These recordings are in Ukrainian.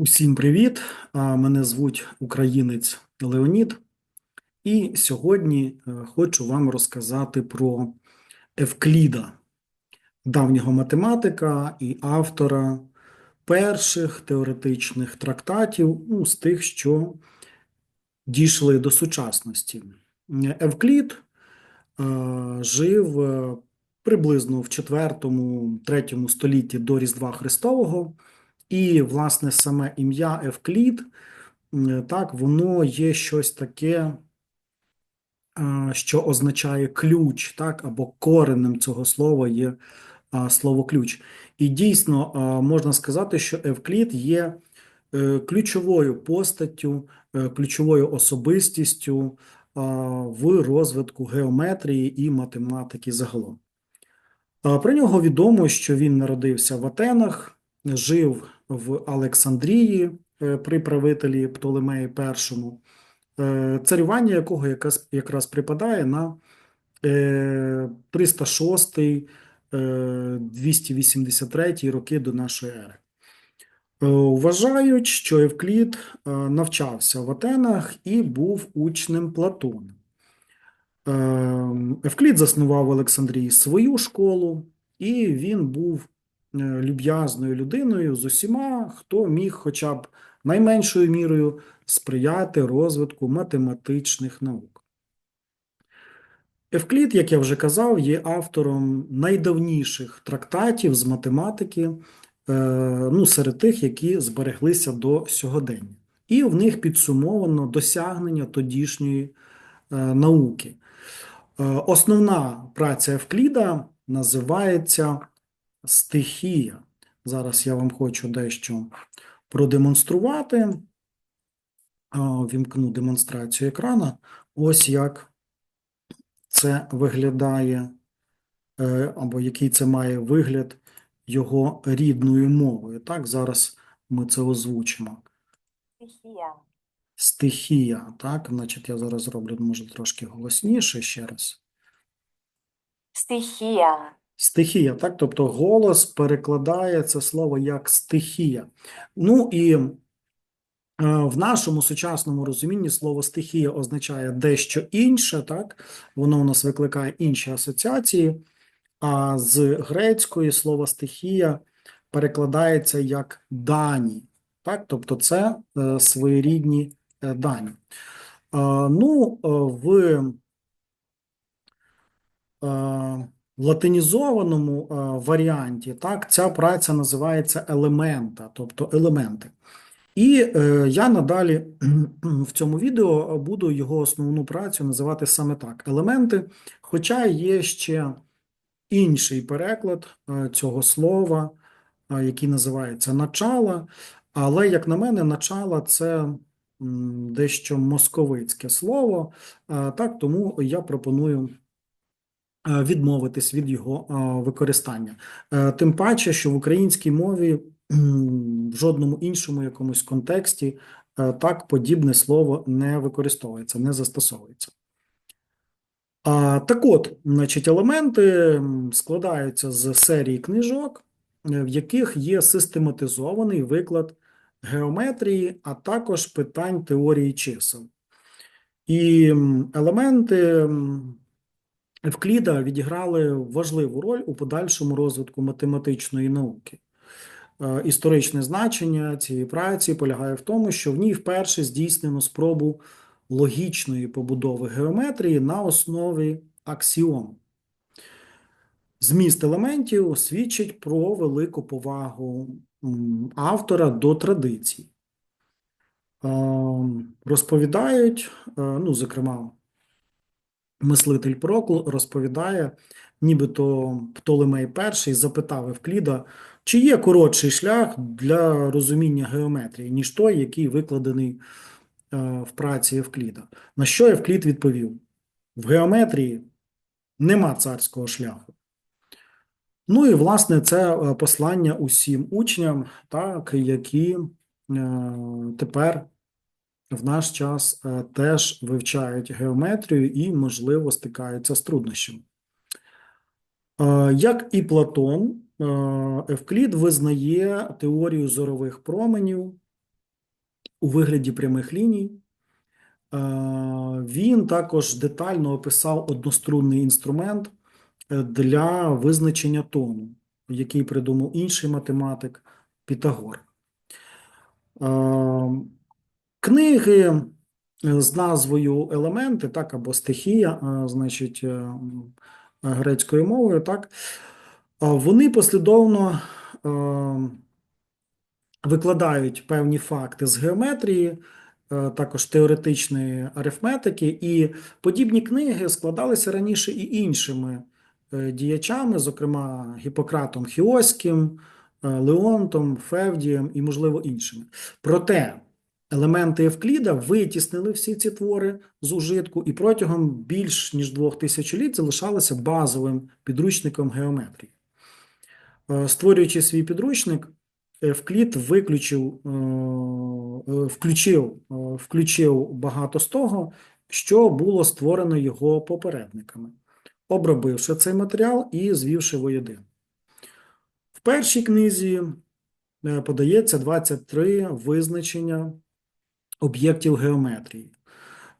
Усім привіт! Мене звуть українець Леонід, і сьогодні е, хочу вам розказати про Евкліда, давнього математика і автора перших теоретичних трактатів, ну, з тих, що дійшли до сучасності. Евклід е, жив е, приблизно в 4-3 столітті до Різдва Христового. І, власне, саме ім'я Евклід, так, воно є щось таке, що означає ключ, так, або коренем цього слова є слово ключ. І дійсно можна сказати, що Евклід є е, ключовою постаттю, е, ключовою особистістю в розвитку геометрії і математики загалом. Про нього відомо, що він народився в Атенах, жив в Олександрії е, при правителі Птолемеї І, е, царювання якого якраз, якраз припадає на е, 306 е, 283 роки до нашої ери. Вважають, що Евклід е, навчався в Атенах і був учнем Платона. Е, Евклід заснував в Олександрії свою школу, і він був люб'язною людиною з усіма, хто міг хоча б найменшою мірою сприяти розвитку математичних наук. Евклід, як я вже казав, є автором найдавніших трактатів з математики, е, ну, серед тих, які збереглися до сьогодення. І в них підсумовано досягнення тодішньої е, науки. Е, Основна праця Евкліда називається стихія. Зараз я вам хочу дещо продемонструвати. Вімкну демонстрацію екрана. Ось як це виглядає, е, або який це має вигляд його рідною мовою. Так, зараз ми це озвучимо. Стихія. Стихія, так, значить, я зараз зроблю, може, трошки голосніше ще раз. Стихія. Стихія, так? Тобто голос перекладає це слово як стихія. Ну і е, в нашому сучасному розумінні слово стихія означає дещо інше, так? Воно у нас викликає інші асоціації. А з грецької слово стихія перекладається як дані, так? Тобто це е, своєрідні е, дані. Ну, е, в латинізованому е, варіанті, так, ця праця називається елемента, тобто елементи. І е, я надалі в цьому відео буду його основну працю називати саме так: елементи, хоча є ще інший переклад е, цього слова, е, який називається начала. Але, як на мене, начала це дещо московицьке слово, е, так, тому я пропоную відмовитись від його е, використання. Е, Тим паче, що в українській мові в жодному іншому якомусь контексті е, так подібне слово не використовується, не застосовується. Так от, значить, елементи складаються з серії книжок, е, в яких є систематизований виклад геометрії, а також питань теорії чисел. І елементи Евкліда відіграли важливу роль у подальшому розвитку математичної науки. Е, Історичне значення цієї праці полягає в тому, що в ній вперше здійснено спробу логічної побудови геометрії на основі аксіом. Зміст елементів свідчить про велику повагу автора до традицій. Е, Розповідають, е, ну, зокрема, мислитель Прокл розповідає, нібито Птолемей І запитав Евкліда, чи є коротший шлях для розуміння геометрії, ніж той, який викладений е, в праці Евкліда. На що Евклід відповів: в геометрії нема царського шляху. Ну і власне це е, послання усім учням, так, які е, тепер в наш час е, теж вивчають геометрію і, можливо, стикаються з труднощами. Е, Як і Платон, е, Евклід визнає теорію зорових променів у вигляді прямих ліній. Він також детально описав однострунний інструмент для визначення тону, який придумав інший математик Пітагор. Книги е, з назвою елементи, так, або стихія, е, значить, е, грецькою мовою, так, вони послідовно викладають певні факти з геометрії, також теоретичної арифметики, і подібні книги складалися раніше і іншими діячами, зокрема Гіппократом Хіоським, Леонтом, Февдієм і, можливо, іншими. Проте елементи Евкліда витіснили всі ці твори з ужитку і протягом більш ніж двох тисячоліть залишалися базовим підручником геометрії. Е, Створюючи свій підручник, Евклід виключив, е, е, включив, включив багато з того, що було створено його попередниками, обробивши цей матеріал і звівши воєдин. В першій книзі подається 23 визначення об'єктів геометрії.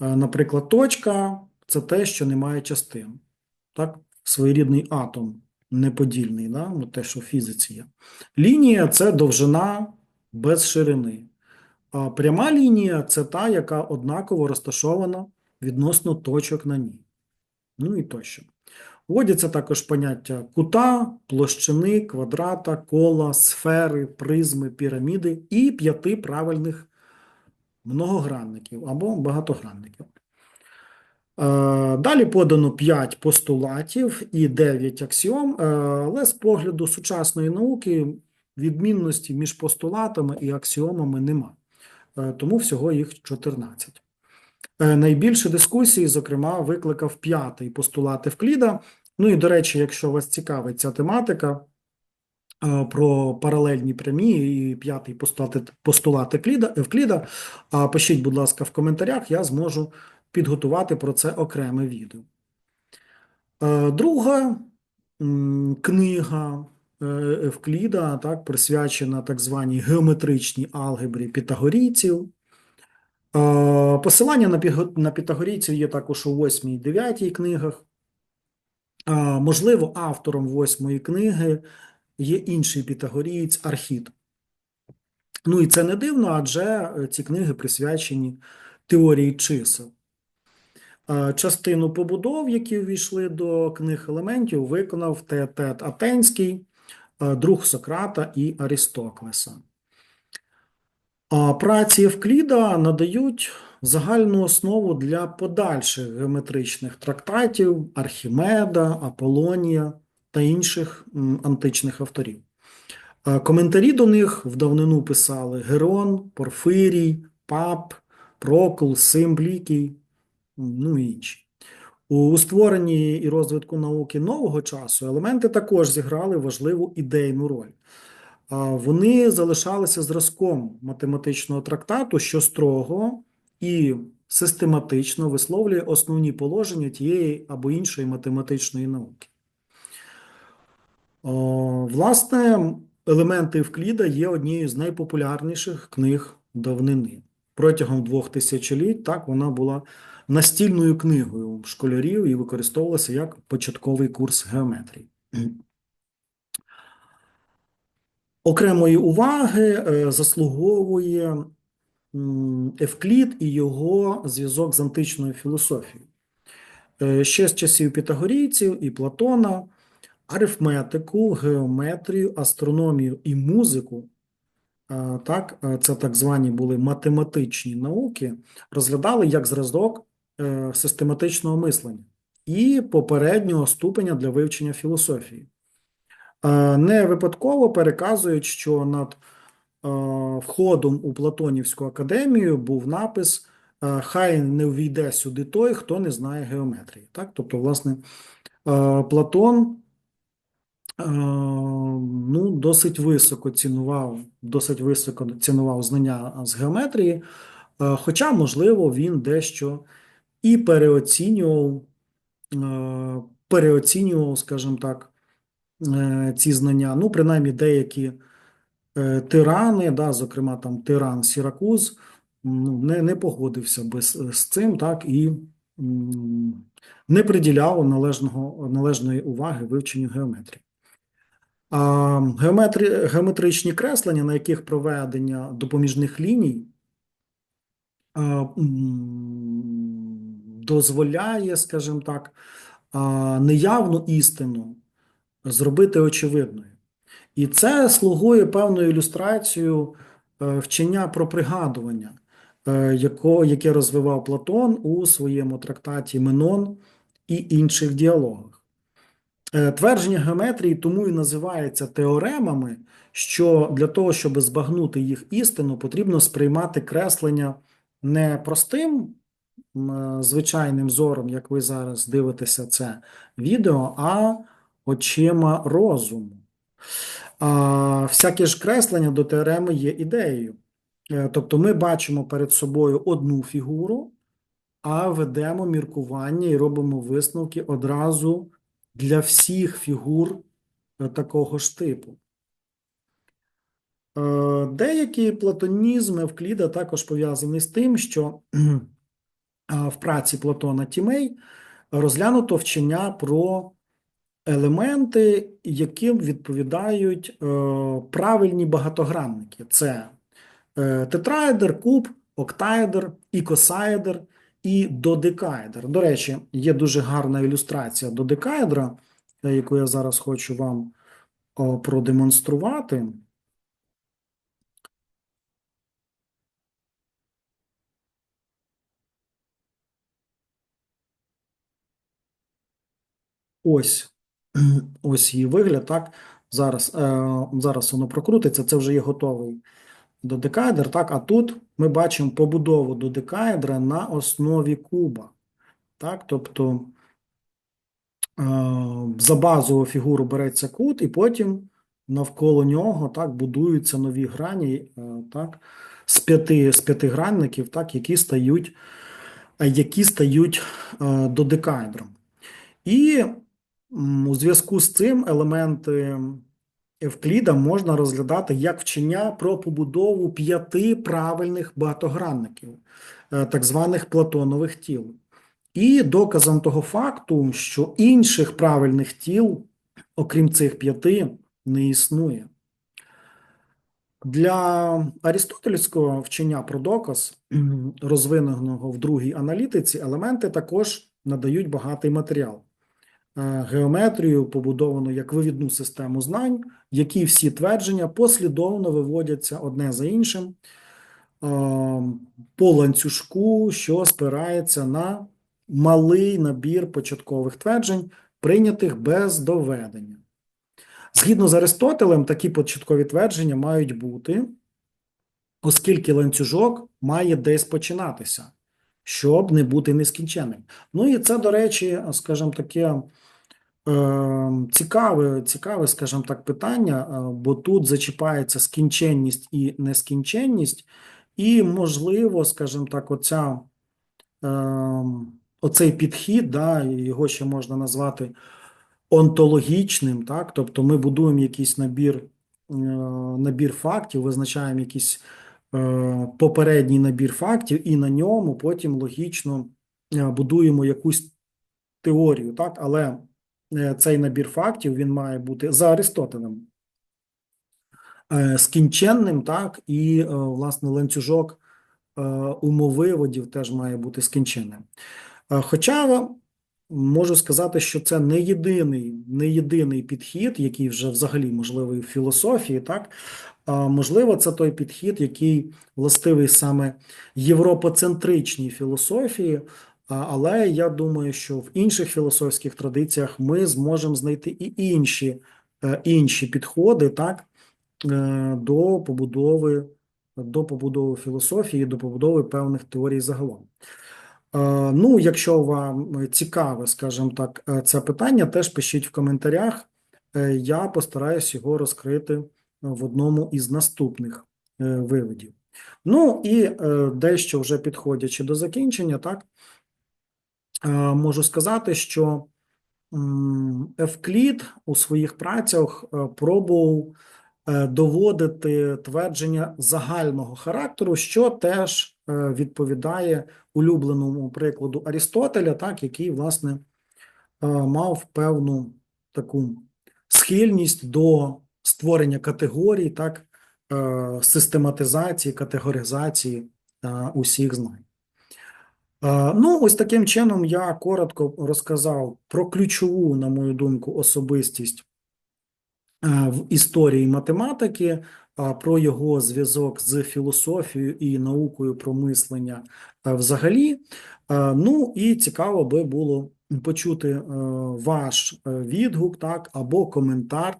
Е, Наприклад, точка це те, що не має частин. Так? Своєрідний атом неподільний, да? ну, те, що в фізиці є. Лінія це довжина без ширини. А пряма лінія це та, яка однаково розташована відносно точок на ній. Ну і тощо. Вводяться також поняття кута, площини, квадрата, кола, сфери, призми, піраміди і п'яти правильних многогранників або багатогранників. Е, Далі подано 5 постулатів і 9 аксіом, е, але з погляду сучасної науки відмінності між постулатами і аксіомами нема. Е, Тому всього їх 14. Е, Найбільше дискусії, зокрема, викликав п'ятий постулат Евкліда. Ну і, до речі, якщо вас цікавить ця тематика про паралельні прямі і п'ятий постулат, постулат Евкліда, а пишіть, будь ласка, в коментарях, я зможу підготувати про це окреме відео. Е, Друга книга е, Евкліда, так, присвячена так званій геометричній алгебрі пітагорійців. Е, Посилання на пітагорійців є також у 8 і 9 книгах. Е, Можливо, автором восьмої книги є інший пітагорієць Архід. Ну і це не дивно, адже е, ці книги присвячені теорії чисел. Частину побудов, які увійшли до книг елементів, виконав Теетет Атенський, друг Сократа і Арістоклеса. А праці Евкліда надають загальну основу для подальших геометричних трактатів Архімеда, Аполонія та інших античних авторів. Е, Коментарі до них в давнину писали Герон, Порфирій, Пап, Прокл, Симблікій, ну і інші. У створенні і розвитку науки нового часу елементи також зіграли важливу ідейну роль. Вони залишалися зразком математичного трактату, що строго і систематично висловлює основні положення тієї або іншої математичної науки. О, Власне, елементи Евкліда є однією з найпопулярніших книг давнини. Протягом двох тисячоліть так вона була настільною книгою школярів і використовувалася як початковий курс геометрії. Окремої уваги е, заслуговує Евклід і його зв'язок з античною філософією. Е, Ще з часів пітагорійців і Платона арифметику, геометрію, астрономію і музику, так, е, це так звані були математичні науки, розглядали як зразок е, систематичного мислення і попереднього ступеня для вивчення філософії. Не випадково переказують, що над е, входом у Платонівську академію був напис Хай не ввійде сюди той, хто не знає геометрії. Так? Тобто, власне, Платон ну, досить високо цінував, досить високо цінував знання з геометрії, е, хоча, можливо, він дещо і переоцінював, е, переоцінював, скажімо так, е, ці знання. Ну, принаймні, деякі е, тирани, да, зокрема там тиран Сіракуз, ну, не, не погодився би з цим, так, і не приділяв належного, належної уваги вивченню геометрії. Геометричні креслення, на яких проведення допоміжних ліній, дозволяє, скажімо так, неявну істину зробити очевидною. І це слугує певною ілюстрацією е, вчення про пригадування, е, яке розвивав Платон у своєму трактаті Менон і інших діалогах. Е, Твердження геометрії тому і називається теоремами, що для того, щоб збагнути їх істину, потрібно сприймати креслення не простим е, звичайним зором, як ви зараз дивитеся це відео, а очима розуму. Всяке ж креслення до теореми є ідеєю. Е, Тобто ми бачимо перед собою одну фігуру, а ведемо міркування і робимо висновки одразу для всіх фігур е, такого ж типу. Е, Деякі платонізми Евкліда також пов'язані з тим, що в праці Платона Тімей розглянуто вчення про елементи, яким відповідають е, правильні багатогранники. Це тетраедр, куб, октаедр, ікосаедр і додекаедр. До речі, є дуже гарна ілюстрація додекаедра, е, яку я зараз хочу вам продемонструвати. Ось, ось її вигляд, так. Зараз, е, зараз воно прокрутиться, це вже є готовий додекаедр, так. А тут ми бачимо побудову додекаедра на основі куба. Так, тобто е, за базову фігуру береться кут, і потім навколо нього так будуються нові грані, е, так, з п'яти з п'ятигранників, так, які стають, е, які стають додекаедром. І у зв'язку з цим елементи Евкліда можна розглядати як вчення про побудову п'яти правильних багатогранників, е, так званих платонових тіл. І доказом того факту, що інших правильних тіл, окрім цих п'яти, не існує. Для арістотельського вчення про доказ, розвиненого в другій аналітиці, елементи також надають багатий матеріал. Е, Геометрію побудовану як вивідну систему знань, в якій всі твердження послідовно виводяться одне за іншим е, по ланцюжку, що спирається на малий набір початкових тверджень, прийнятих без доведення. Згідно з Аристотелем, такі початкові твердження мають бути, оскільки ланцюжок має десь починатися, щоб не бути нескінченним. Ну і це, до речі, скажімо таке. Е, Цікаве, цікаве, скажімо так, питання, е, бо тут зачіпається скінченність і нескінченність, і, можливо, скажімо так, оця, е, оцей підхід, да, його ще можна назвати онтологічним, так, тобто ми будуємо якийсь набір, е, набір фактів, визначаємо якийсь е, попередній набір фактів, і на ньому потім логічно будуємо якусь теорію, так, але цей набір фактів він має бути за Аристотелем е, скінченним, так, і, е, власне, ланцюжок е, умовиводів теж має бути скінченним. Е, Хоча можу сказати, що це не єдиний, не єдиний підхід, який вже взагалі можливий в філософії, так, а можливо, це той підхід, який властивий саме європоцентричній філософії, але я думаю, що в інших філософських традиціях ми зможемо знайти і інші, е, інші підходи, так, е, до побудови, до побудови філософії, до побудови певних теорій загалом. Е, Ну, якщо вам цікаве, скажімо так, це питання, теж пишіть в коментарях. Я постараюсь його розкрити в одному із наступних виводів. Ну і дещо вже підходячи до закінчення, так, можу сказати, що Евклід у своїх працях е, пробував е, доводити твердження загального характеру, що теж е, відповідає улюбленому прикладу Арістотеля, так, який, власне, е, мав певну таку схильність до створення категорій, так, е, систематизації, категоризації е, усіх знань. Е, Ну, ось таким чином я коротко розказав про ключову, на мою думку, особистість е, в історії математики, про його зв'язок з філософією і наукою про мислення е, взагалі. Е, Ну і цікаво би було почути е, ваш е, відгук, так, або коментар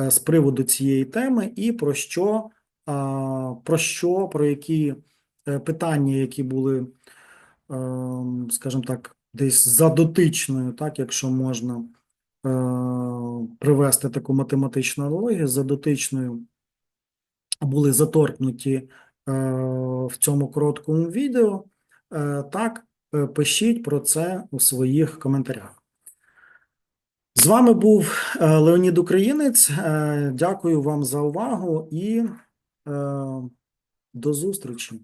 е, з приводу цієї теми, і про що, про що, про які е, питання, які були, скажімо так, десь за дотичною, так, якщо можна е, привести таку математичну аналогію, за дотичною були заторкнуті е, в цьому короткому відео, е, так, пишіть про це у своїх коментарях. З вами був Леонід Українець. Дякую вам за увагу і до зустрічі.